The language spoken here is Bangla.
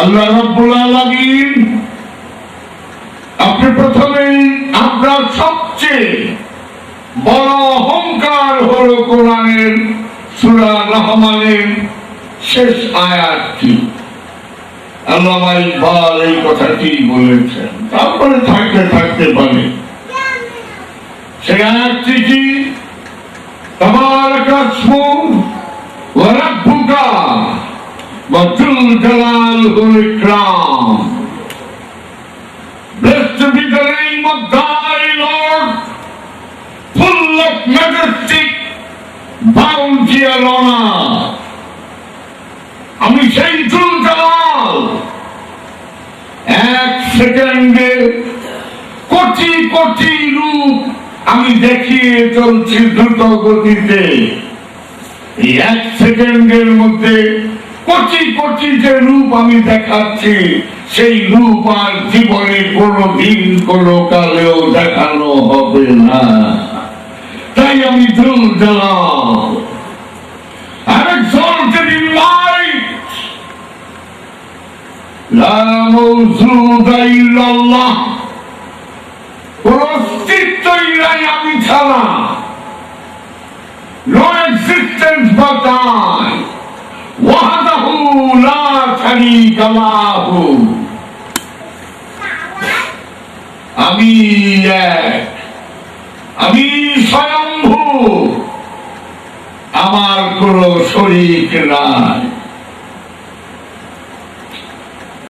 আল্লাহ রব্বুল আলামিন আপনি প্রথমেই আপনার সবচেয়ে বড় অহংকার হল কোরআনের সুরা রহমানের শেষ আয়াতটি। আল্লাহ ইকবাল এই কথাটি বলেছেন। তারপরে থাকতে থাকতে পারে সেই আয়াতটি কি? তোমার Blessed be the name of thy Lord, full of majestic bounty and honor. আমি সেই জুল জালাল এক সেকেন্ডে কোটি কোটি রূপ আমি দেখিয়ে চলছি দ্রুত গতিতে এই এক সেকেন্ডের মধ্যে কোটি কোটি যে রূপ আমি দেখাচ্ছি, সেই রূপ আর জীবনে কোনো দিন কোনো কালেও দেখানো হবে না। তাই আমি ধুম দিলাম। অস্তিত্বই নাই আমি ছাড়া। শারীকা লাহু আমি এক। আমি স্বয়ম্ভু। আমার কোন শরীর নাই।